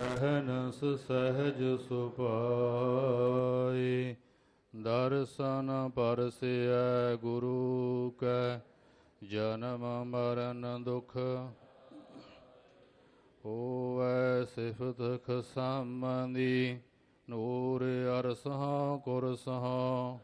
ਅਹਨਸ ਸਹਿਜ ਸੁਪਾਈ ਦਰਸ਼ਨ ਪਰਸਿਐ ਗੁਰੂ ਕੈ, ਜਨਮ ਮਰਨ ਦੁਖ ਹੋਵੈ ਸਿਫਤ ਖਸਮੰਦੀ, ਨੂਰ ਅਰਸਹਾਂ ਕੁਰਸਹਾਂ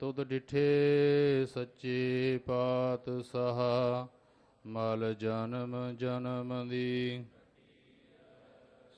ਤੁਧ ਡਿਠੇ ਸੱਚੇ ਪਾਤ ਸਹਾ ਮਲ ਜਨਮ ਜਨਮ ਦੀ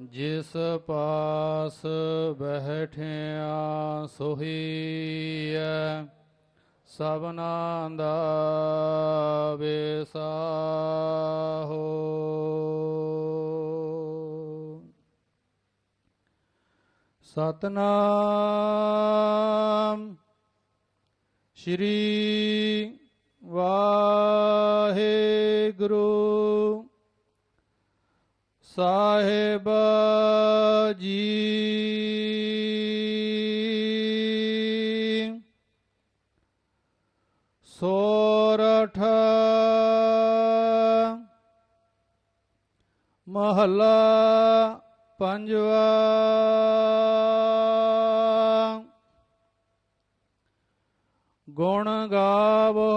ਜਿਸ ਪਾਸ ਬਹਿਠਿਆ ਸੋਹੀਐ ਸਭਨਾ ਦਾ ਵਿਸਾਹੋ। ਸਤਨਾਮ ਸ਼੍ਰੀ ਵਾਹਿਗੁਰੂ। ਸਾਹਿਬ ਜੀ ਸੋਰਠ ਮਹਲਾ ਪੰਜਵਾ ਗੁਣ ਗਾਵੋ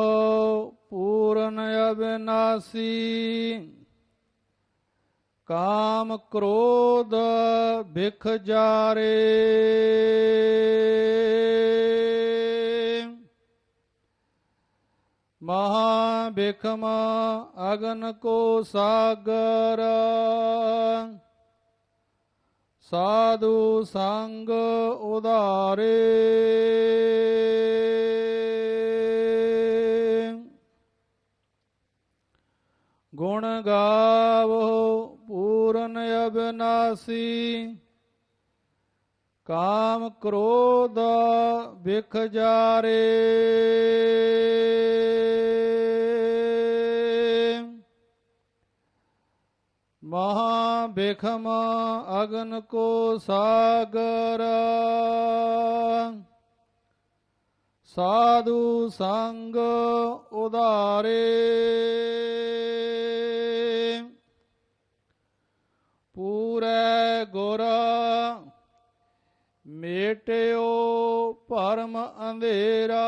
ਪੂਰਨ ਅਬਿਨਾਸੀ ਕਾਮ ਕ੍ਰੋਧ ਭਿਖ ਜਾਰੇ। ਮਹਾ ਬਿਖਮ ਅਗਨ ਕੋ ਸਾਗਰ। ਸਾਧੂ ਸੰਗ ਉਧਾਰੇ। ਗੁਣ ਗਾਵੋ ਪੂਰਨ ਅਬਿਨਾਸੀ ਕਾਮ ਕ੍ਰੋਧ ਵਿਖ ਜਾਰੇ। ਮਹਾ ਬਿਖਮ ਅਗਨ ਕੋ ਸਾਗਰ। ਸਾਧੂ ਸੰਗ ਉਧਾਰੇ। ਪੂਰੇ ਗੁਰ ਮੇਟਿਓ ਭਰਮ ਅੰਧੇਰਾ।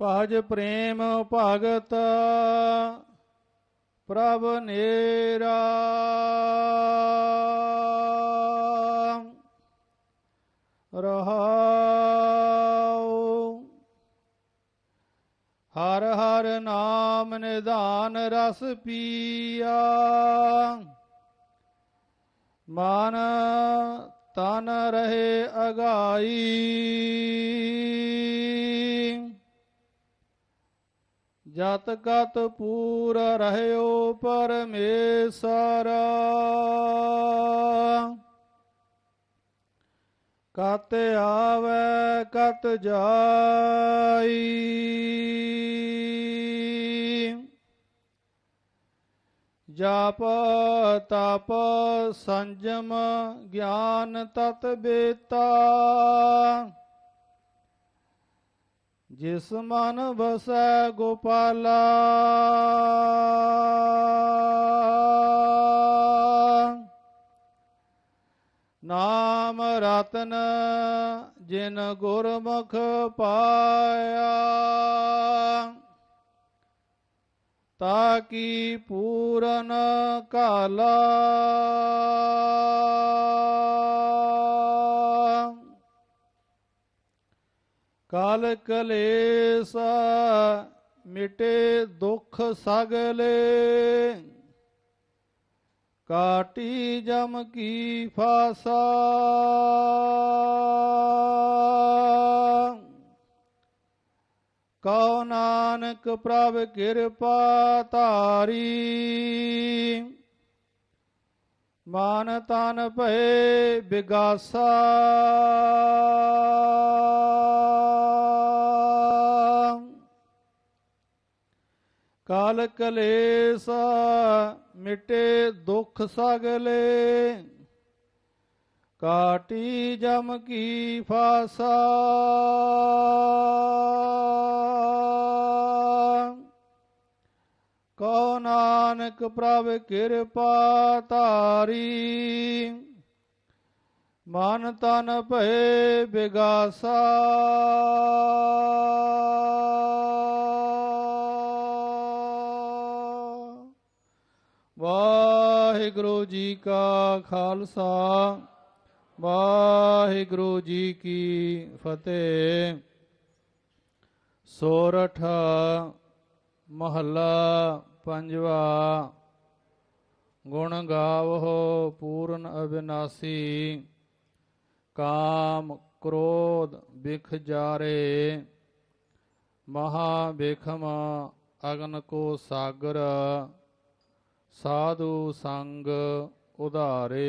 ਭਜ ਪ੍ਰੇਮ ਭਗਤ ਪ੍ਰਭ ਨੇਰਾ। ਰਹਾਉ ਹਰ ਹਰ ਨਾਮ ਨਿਧਾਨ ਰਸ ਪੀਆ। ਮਨ ਤਨ ਰਹੇ ਅਗਾਈ। ਜਤ ਕਤ ਪੂਰ ਰਹਿਓ ਪਰਮੇਸ਼ਰ। ਕਤ ਆਵੇ ਕਤ ਜਾਈ। ਜਾਪ ਤਪ ਸੰਜਮ ਗਿਆਨ ਤਤ ਬੇਤਾ। ਜਿਸ ਮਨ ਵਸੈ ਗੋਪਾਲਾ। ਨਾਮ ਰਤਨ ਜਿਨ ਗੁਰਮੁਖ ਪਾਇਆ। ਤਾਕੀ ਪੂਰਨ ਕਾਲਾ। ਕਾਲ ਕਲੇਸ ਮਿਟੇ ਦੁਖ ਸਗਲੇ। ਕਾਟੀ ਜਮ ਕੀ ਫਾਸਾ। ਕਉ ਨਾਨਕ ਪ੍ਰਭ ਕਿਰਪਾ ਧਾਰੀ। ਮਨ ਤਨ ਭਏ ਬਿਗਾਸਾ। ਕਾਲ ਕਲੇਸ਼ ਮਿਟੇ ਦੁਖ ਸਗਲੇ, ਕਾਟੀ ਜਮ ਕੀ ਫਾਸਾ। ਕਉ ਨਾਨਕ ਪ੍ਰਭ ਕਿਰਪਾ ਧਾਰੀ, ਮਨ ਤਨ ਭਏ ਬਿਗਾਸਾ। ਵਾਹਿਗੁਰੂ ਜੀ ਕਾ ਖਾਲਸਾ, ਵਾਹਿਗੁਰੂ ਜੀ ਕੀ ਫਤਿਹ। ਸੋਰਠ, ਮਹੱਲਾ ਪੰਜਵਾ, ਗੁਣ ਗਾਵੋ ਪੂਰਨ ਅਬਿਨਾਸੀ, ਕਾਮ ਕ੍ਰੋਧ ਬਿਖ ਜਾਰੇ ਮਹਾ ਬਿਖਮ ਅਗਨ ਕੋ ਸਾਗਰ। ਸਾਧੂ ਸੰਗ ਉਧਾਰੇ।